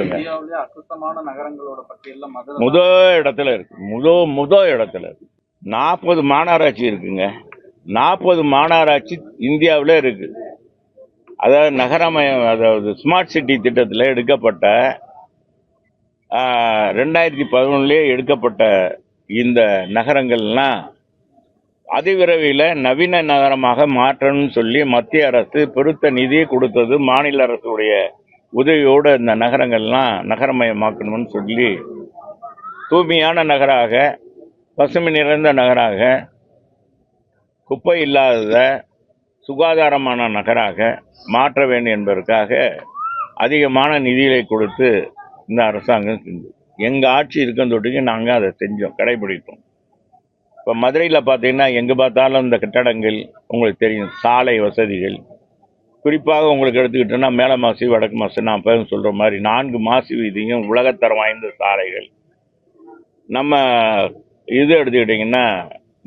சொல்லுங்க. அசுத்தமான நகரங்களோட பட்டியல்ல மதுரை முத இடத்துல இருக்கு. முத முத இடத்துல இருக்கு. நாற்பது மாநகராட்சி இருக்குங்க. நாற்பது மாநகராட்சி இந்தியாவில் இருக்கு. அதாவது நகரமயம் அதாவது ஸ்மார்ட் சிட்டி திட்டத்தில் எடுக்கப்பட்ட ரெண்டாயிரத்தி பதினொன்னுலேயே எடுக்கப்பட்ட இந்த நகரங்கள்லாம் அதிவிரைவில் நவீன நகரமாக மாற்றணும்னு சொல்லி மத்திய அரசு பெருத்த நிதியை கொடுத்தது மாநில அரசுடைய உதவியோடு இந்த நகரங்கள்லாம் நகரமயமாக்கணும்னு சொல்லி தூய்மையான நகராக பசுமை நிறைந்த நகராக குப்பை இல்லாத சுகாதாரமான நகராக மாற்ற வேண்டும் என்பதற்காக அதிகமான நிதிகளை கொடுத்து இந்த அரசாங்கம் செஞ்சு. எங்கள் ஆட்சி இருக்கந்தொட்டிக்கு நாங்கள் அதை செஞ்சோம் கடைபிடித்தோம். இப்போ மதுரையில் பார்த்தீங்கன்னா எங்கே பார்த்தாலும் இந்த கட்டடங்கள் உங்களுக்கு தெரியும் சாலை வசதிகள் குறிப்பாக உங்களுக்கு எடுத்துக்கிட்டோன்னா மேல மாசி வடக்கு மாசி நான் பேரும் சொல்கிற மாதிரி நான்கு மாசி வீதியும் உலகத்தரம் வாய்ந்த சாலைகள். நம்ம இது எடுத்துக்கிட்டிங்கன்னா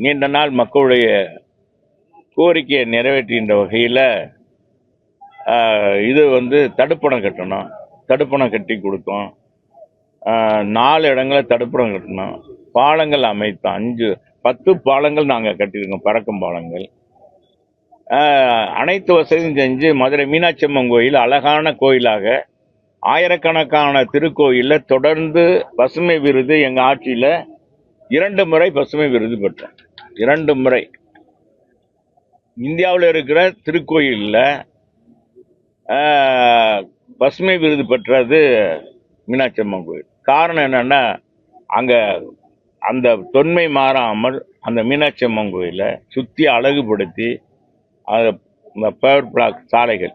நீண்ட நாள் மக்களுடைய கோரிக்கையை நிறைவேற்றுகின்ற வகையில் இது வந்து தடுப்பணம் கட்டணும். தடுப்பணம் கட்டி கொடுத்தோம் நாலு இடங்களில் தடுப்பணம் கட்டணும். பாலங்கள் அமைத்தோம் அஞ்சு பத்து பாலங்கள் நாங்கள் கட்டியிருக்கோம் பறக்கும் பாலங்கள். அனைத்து வசதியும் செஞ்சு மதுரை மீனாட்சி அம்மன் கோயில் அழகான கோயிலாக ஆயிரக்கணக்கான திருக்கோயிலில் தொடர்ந்து பசுமை விருது எங்கள் ஆட்சியில் இரண்டு முறை பசுமை விருது பெற்றோம். இரண்டு முறை. இந்தியாவில் இருக்கிற திருக்கோயிலில் பசுமை விருது பெற்றது மீனாட்சி அம்மன் கோயில். காரணம் என்னன்னா அங்கே அந்த தொன்மை மாறாமல் அந்த மீனாட்சி அம்மன் கோயிலை சுற்றி அழகுபடுத்தி பேர் பிளாக் சாலைகள்.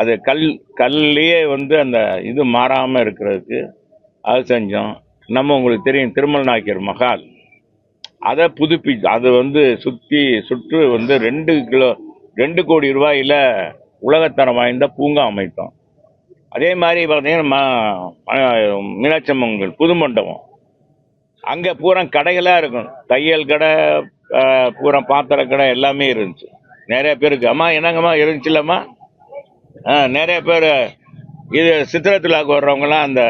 அது கல் கல்லையே வந்து அந்த இது மாறாமல் இருக்கிறதுக்கு அது செஞ்சோம். நம்ம உங்களுக்கு தெரியும் திருமல் நாயக்கர் மகால் அதை புதுப்பி அது வந்து சுற்றி சுற்று வந்து ரெண்டு கிலோ ரெண்டு கோடி ரூபாயில் உலகத்தரம் வாய்ந்த பூங்கா அமைத்தோம். அதே மாதிரி பார்த்தீங்கன்னா மீனாட்சம்மங்கல் புது மண்டபம். அங்கே பூரா கடைகளாக இருக்கும். தையல் கடை பூரா பாத்திர கடை எல்லாமே இருந்துச்சு. நிறைய பேருக்கு. அம்மா என்னங்கம்மா இருந்துச்சுல்லம்மா ஆ நிறைய பேர். இது சித்திரத்துலாக்கு வர்றவங்கலாம் அந்த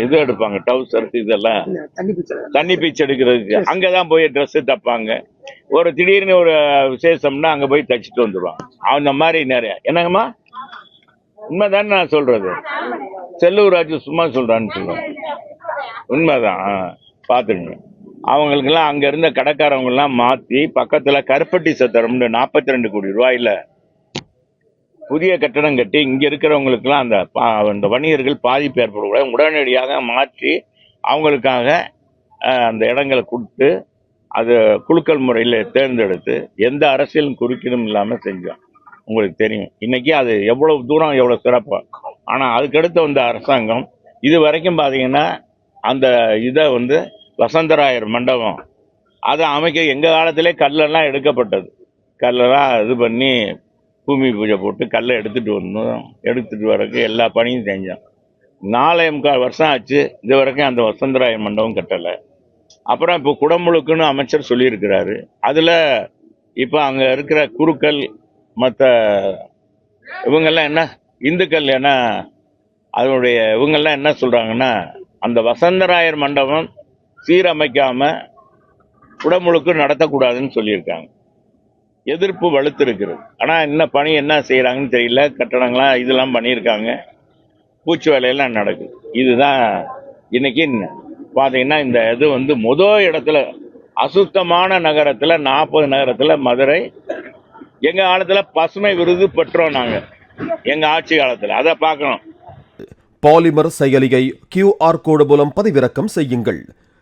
இது எடுப்பாங்க டவுசர்ஸ் இதெல்லாம். தண்ணி பீச்சு எடுக்கிறதுக்கு. அங்கே தான் போய் ட்ரெஸ்ஸு தைப்பாங்க. ஒரு திடீர்னு ஒரு விசேஷம்னா அங்கே போய் தைச்சிட்டு வந்துடுவாங்க அந்த மாதிரி நிறைய. என்னங்கம்மா? உண்மைதானே நான் சொல்றது? செல்லூர் ராஜு சும்மா சொல்றான்னு சொல்லுவேன். உண்மைதான். ஆ, பார்த்துங்க அவங்களுக்கெல்லாம் அங்கே இருந்த கடைக்காரவங்கெல்லாம் மாற்றி பக்கத்தில் கருப்பட்டி சத்திரம்னு நாற்பத்தி ரெண்டு கோடி ரூபாயில் புதிய கட்டடம் கட்டி இங்கே இருக்கிறவங்களுக்கெல்லாம் அந்த பா அந்த வணிகர்கள் பாதிப்பு ஏற்படக்கூடாது. உடனடியாக மாற்றி அவங்களுக்காக அந்த இடங்களை கொடுத்து அது குலுக்கல் முறையில் தேர்ந்தெடுத்து எந்த அரசியலும் குறுக்கிடும் இல்லாமல் செஞ்சோம். உங்களுக்கு தெரியும். இன்னைக்கு அது எவ்வளவு தூரம் எவ்வளோ சிறப்பாக ஆனால் அதுக்கடுத்து வந்த அரசாங்கம் இது வரைக்கும் பார்த்தீங்கன்னா அந்த இதை வந்து வசந்தராயர் மண்டபம். அதை அமைக்க எங்கள் காலத்திலே கல்லெல்லாம் எடுக்கப்பட்டது. கல்லெல்லாம் இது பண்ணி பூமி பூஜை போட்டு கல்லை எடுத்துகிட்டு வந்தோம். எடுத்துகிட்டு வரக்கு எல்லா பணியும் செஞ்சோம். நாலே முக்கால் வருஷம் ஆச்சு. இது வரைக்கும் அந்த வசந்தராயர் மண்டபம் கட்டலை. அப்புறம் இப்போ குடமுழுக்குன்னு அமைச்சர் சொல்லியிருக்கிறாரு. அதில் இப்போ அங்கே இருக்கிற குருக்கள் மற்ற இவங்கெல்லாம் என்ன? இந்துக்கள் என்ன? அதனுடைய இவங்கெல்லாம் என்ன சொல்கிறாங்கன்னா அந்த வசந்தராயர் மண்டபம் சீரமைக்காமல் குடமுழுக்கு நடத்தக்கூடாதுன்னு சொல்லியிருக்காங்க. எதிர்ப்பு வலுத்திருக்கிறது. ஆனால் என்ன பணி என்ன செய்கிறாங்கன்னு தெரியல. கட்டடங்களாம் இதெல்லாம் பண்ணியிருக்காங்க. பூச்சி வேலையெல்லாம் நடக்குது. இதுதான் இன்னைக்கு பார்த்தீங்கன்னா இந்த இது வந்து முதல் இடத்துல அசுத்தமான நகரத்தில் நாற்பது நகரத்தில் மதுரை எங்கள் காலத்தில் பசுமை விருது பெற்றோம் நாங்கள் எங்கள் ஆட்சி காலத்தில். அதை பார்க்கணும். பாலிமர் செயலியை கியூஆர் கோடு மூலம் பதிவிறக்கம் செய்யுங்கள்.